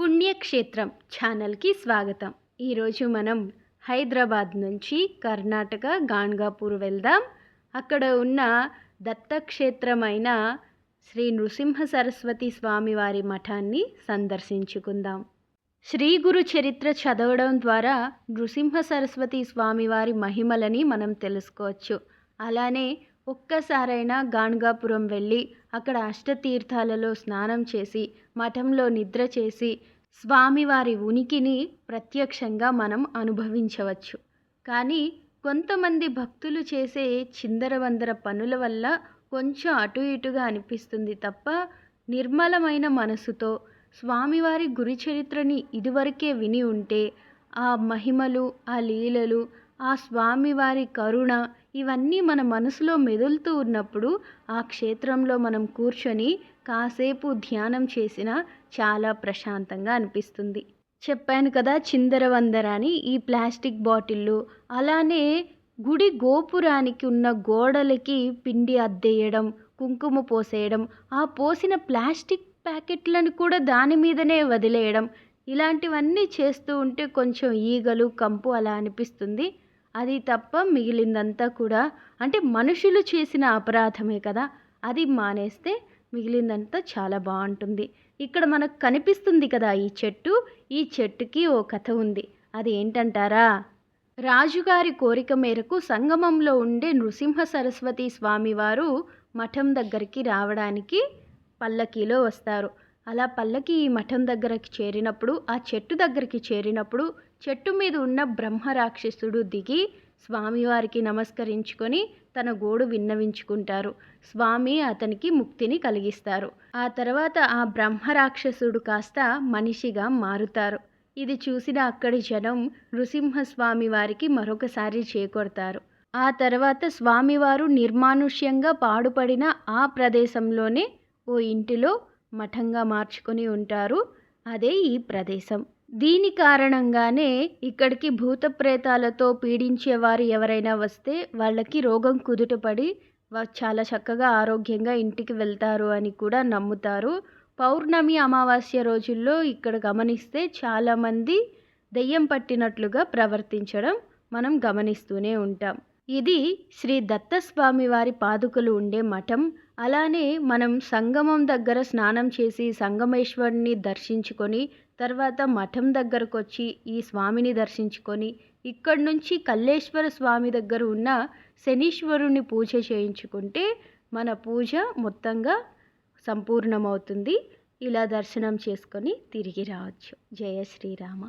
పుణ్యక్షేత్రం ఛానల్కి స్వాగతం. ఈరోజు మనం హైదరాబాద్ నుంచి కర్ణాటక గాన్గాపూర్ వెళ్దాం. అక్కడ ఉన్న దత్తక్షేత్రమైన శ్రీ నృసింహ సరస్వతి స్వామివారి మఠాన్ని సందర్శించుకుందాం. శ్రీ గురు చరిత్ర చదవడం ద్వారా నృసింహ సరస్వతి స్వామివారి మహిమలని మనం తెలుసుకోవచ్చు. అలానే ఒక్కసారైనా గాణగాపురం వెళ్ళి అక్కడ అష్టతీర్థాలలో స్నానం చేసి మఠంలో నిద్ర చేసి స్వామివారి ఉనికిని ప్రత్యక్షంగా మనం అనుభవించవచ్చు. కానీ కొంతమంది భక్తులు చేసే చిందరవందర పనుల వల్ల కొంచెం అటు ఇటుగా అనిపిస్తుంది తప్ప నిర్మలమైన మనసుతో స్వామివారి గురి చరిత్రని ఇదివరకే విని ఉంటే ఆ మహిమలు ఆ లీలలు ఆ స్వామివారి కరుణ ఇవన్నీ మన మనసులో మెదులుతూ ఉన్నప్పుడు ఆ క్షేత్రంలో మనం కూర్చొని కాసేపు ధ్యానం చేసిన చాలా ప్రశాంతంగా అనిపిస్తుంది. చెప్పాను కదా చిందరవందర అని ఈ ప్లాస్టిక్ బాటిళ్ళు అలానే గుడి గోపురానికి ఉన్న గోడలకి పిండి అద్దెయ్యడం కుంకుమ పోసేయడం ఆ పోసిన ప్లాస్టిక్ ప్యాకెట్లను కూడా దాని మీదనే వదిలేయడం ఇలాంటివన్నీ చేస్తూ ఉంటే కొంచెం ఈగలు కంపు అలా అనిపిస్తుంది. అది తప్ప మిగిలిందంతా కూడా అంటే మనుషులు చేసిన అపరాధమే కదా. అది మానేస్తే మిగిలిందంతా చాలా బాగుంటుంది. ఇక్కడ మనకు కనిపిస్తుంది కదా ఈ చెట్టు. ఈ చెట్టుకి ఓ కథ ఉంది. అది ఏంటంటారా రాజుగారి కోరిక మేరకు సంగమంలో ఉండే నృసింహ సరస్వతి స్వామివారు మఠం దగ్గరికి రావడానికి పల్లకీలో వస్తారు. అలా పల్లకి ఈ మఠం దగ్గరకి చేరినప్పుడు ఆ చెట్టు దగ్గరికి చేరినప్పుడు చెట్టు మీద ఉన్న బ్రహ్మరాక్షసుడు దిగి స్వామివారికి నమస్కరించుకొని తన గోడు విన్నవించుకుంటారు. స్వామి అతనికి ముక్తిని కలిగిస్తారు. ఆ తర్వాత ఆ బ్రహ్మరాక్షసుడు కాస్త మనిషిగా మారుతారు. ఇది చూసిన అక్కడి జనం నృసింహస్వామి వారికి మరొకసారి చేకొడతారు. ఆ తర్వాత స్వామివారు నిర్మానుష్యంగా పాడుపడిన ఆ ప్రదేశంలోనే ఓ ఇంటిలో మఠంగా మార్చుకొని ఉంటారు. అదే ఈ ప్రదేశం. దీని కారణంగానే ఇక్కడికి భూత ప్రేతాలతో పీడించేవారు ఎవరైనా వస్తే వాళ్ళకి రోగం కుదుటపడి చాలా చక్కగా ఆరోగ్యంగా ఇంటికి వెళ్తారు అని కూడా నమ్ముతారు. పౌర్ణమి అమావాస్య రోజుల్లో ఇక్కడ గమనిస్తే చాలామంది దెయ్యం పట్టినట్లుగా ప్రవర్తించడం మనం గమనిస్తూనే ఉంటాం. ఇది శ్రీ దత్తస్వామి వారి పాదుకలు ఉండే మఠం. అలానే మనం సంగమం దగ్గర స్నానం చేసి సంగమేశ్వరుని దర్శించుకొని తర్వాత మఠం దగ్గరకు వచ్చి ఈ స్వామిని దర్శించుకొని ఇక్కడి నుంచి కల్లేశ్వర స్వామి దగ్గర ఉన్న శనీశ్వరుని పూజ చేయించుకుంటే మన పూజ మొత్తంగా సంపూర్ణమవుతుంది. ఇలా దర్శనం చేసుకొని తిరిగి రావచ్చు. జయ శ్రీరామ.